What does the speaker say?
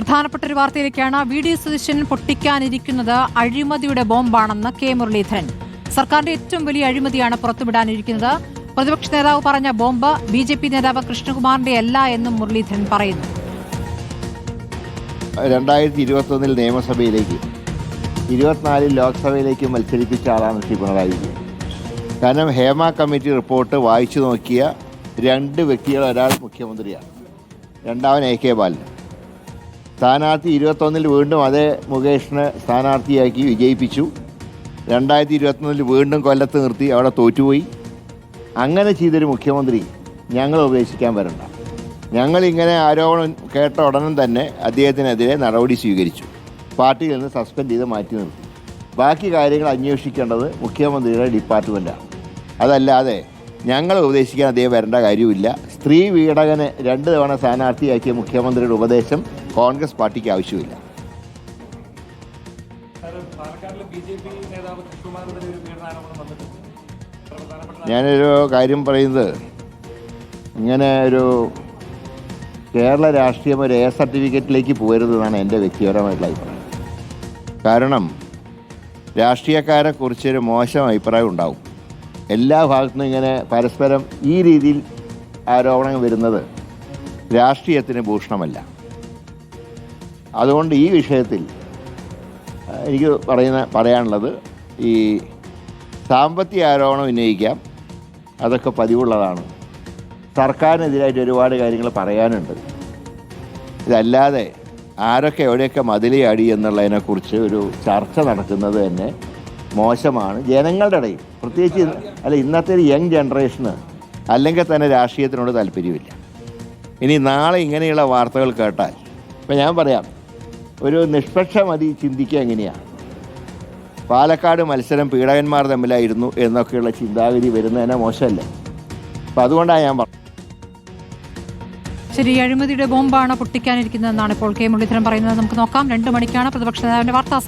പ്രധാനപ്പെട്ട ഒരു വാർത്തയിലേക്കാണ് വി ഡി സതീശൻ പൊട്ടിക്കാനിരിക്കുന്നത്. അഴിമതിയുടെ ബോംബാണെന്ന് കെ മുരളീധരൻ. സർക്കാരിന്റെ ഏറ്റവും വലിയ അഴിമതിയാണ് പുറത്തുവിടാനിരിക്കുന്നത്. പ്രതിപക്ഷ നേതാവ് പറഞ്ഞ ബോംബ് ബി ജെ പി നേതാവ് കൃഷ്ണകുമാറിന്റെ അല്ല എന്നും മുരളീധരൻ പറയുന്നു. രണ്ടായിരത്തി ഇരുപത്തൊന്നിൽ നിയമസഭയിലേക്ക് ഇരുപത്തിനാലിൽ ലോക്സഭയിലേക്ക് മത്സരിപ്പിച്ച ആളാണ് ശ്രീ പിണറായി വിജയൻ. കാരണം ഹേമ കമ്മിറ്റി റിപ്പോർട്ട് വായിച്ചു നോക്കിയ രണ്ട് വ്യക്തികൾ ഒരാൾ മുഖ്യമന്ത്രിയാണ്. രണ്ടാമൻ എ കെ ബാലൻ. സ്ഥാനാർത്ഥി ഇരുപത്തൊന്നിൽ വീണ്ടും അതേ മുകേഷിനെ സ്ഥാനാർത്ഥിയാക്കി വിജയിപ്പിച്ചു. രണ്ടായിരത്തി ഇരുപത്തൊന്നിൽ വീണ്ടും കൊല്ലത്ത് നിർത്തി അവിടെ തോറ്റുപോയി. അങ്ങനെ ചെയ്തൊരു മുഖ്യമന്ത്രി ഞങ്ങൾ ഉപേക്ഷിക്കാൻ വരണ്ട. ഞങ്ങളിങ്ങനെ ആരോപണം കേട്ട ഉടനെ തന്നെ അദ്ദേഹത്തിനെതിരെ നടപടി സ്വീകരിച്ചു. പാർട്ടിയിൽ നിന്ന് സസ്പെൻഡ് ചെയ്ത് മാറ്റി നിർത്തി. ബാക്കി കാര്യങ്ങൾ അന്വേഷിക്കേണ്ടത് മുഖ്യമന്ത്രിയുടെ ഡിപ്പാർട്ട്മെന്റാണ് അതല്ലാതെ ഞങ്ങൾ ഉപദേശിക്കാൻ അദ്ദേഹം വരേണ്ട കാര്യമില്ല സ്ത്രീ വീടകനെ രണ്ട് തവണ സ്ഥാനാർത്ഥിയാക്കിയ മുഖ്യമന്ത്രിയുടെ ഉപദേശം കോൺഗ്രസ് പാർട്ടിക്ക് ആവശ്യമില്ല. ഞാനൊരു കാര്യം പറയുന്നത്. ഇങ്ങനെ ഒരു കേരള രാഷ്ട്രീയം ഒരു എ സർട്ടിഫിക്കറ്റിലേക്ക് പോരുന്നതാണ് എന്റെ വ്യക്തിപരമായിട്ടുള്ള അഭിപ്രായം. കാരണം രാഷ്ട്രീയക്കാരെ കുറിച്ചൊരു മോശം അഭിപ്രായം ഉണ്ടാവും. എല്ലാ ഭാഗത്തുനിന്നും ഇങ്ങനെ പരസ്പരം ഈ രീതിയിൽ ആരോപണങ്ങൾ വരുന്നത് രാഷ്ട്രീയത്തിന് ഭൂഷണമല്ല. അതുകൊണ്ട് ഈ വിഷയത്തിൽ എനിക്ക് പറയുന്ന പറയാനുള്ളത് ഈ സാമ്പത്തിക ആരോപണം ഉന്നയിക്കാം. അതൊക്കെ പതിവുള്ളതാണ്. സർക്കാരിനെതിരായിട്ട് ഒരുപാട് കാര്യങ്ങൾ പറയാനുണ്ട്. ഇതല്ലാതെ ആരൊക്കെ എവിടെയൊക്കെ മതിലയാടി എന്നുള്ളതിനെക്കുറിച്ച് ഒരു ചർച്ച നടക്കുന്നത് തന്നെ മോശമാണ്. ജനങ്ങളുടെ ഇടയിൽ പ്രത്യേകിച്ച് അല്ല ഇന്നത്തെ ഒരു യങ് ജനറേഷന് അല്ലെങ്കിൽ തന്നെ രാഷ്ട്രീയത്തിനോട് താല്പര്യമില്ല. ഇനി നാളെ ഇങ്ങനെയുള്ള വാർത്തകൾ കേട്ടാൽ ഇപ്പം ഞാൻ പറയാം ഒരു നിഷ്പക്ഷ മതി ചിന്തിക്കുക എങ്ങനെയാണ് പാലക്കാട് മത്സരം പീഡകന്മാർ തമ്മിലായിരുന്നു എന്നൊക്കെയുള്ള ചിന്താഗതി വരുന്നതിനെ മോശമല്ലേ? അപ്പം അതുകൊണ്ടാണ് ഞാൻ പറഞ്ഞത്. ശരി അഴിമതിയുടെ ബോംബാണ് പൊട്ടിക്കാനിരിക്കുന്നതെന്നാണ് ഇപ്പോൾ കെ മുരളീധരൻ പറയുന്നത്. നമുക്ക് നോക്കാം രണ്ടു മണിക്കാണ് പ്രതിപക്ഷ നേതാവിന്റെ വാർത്താ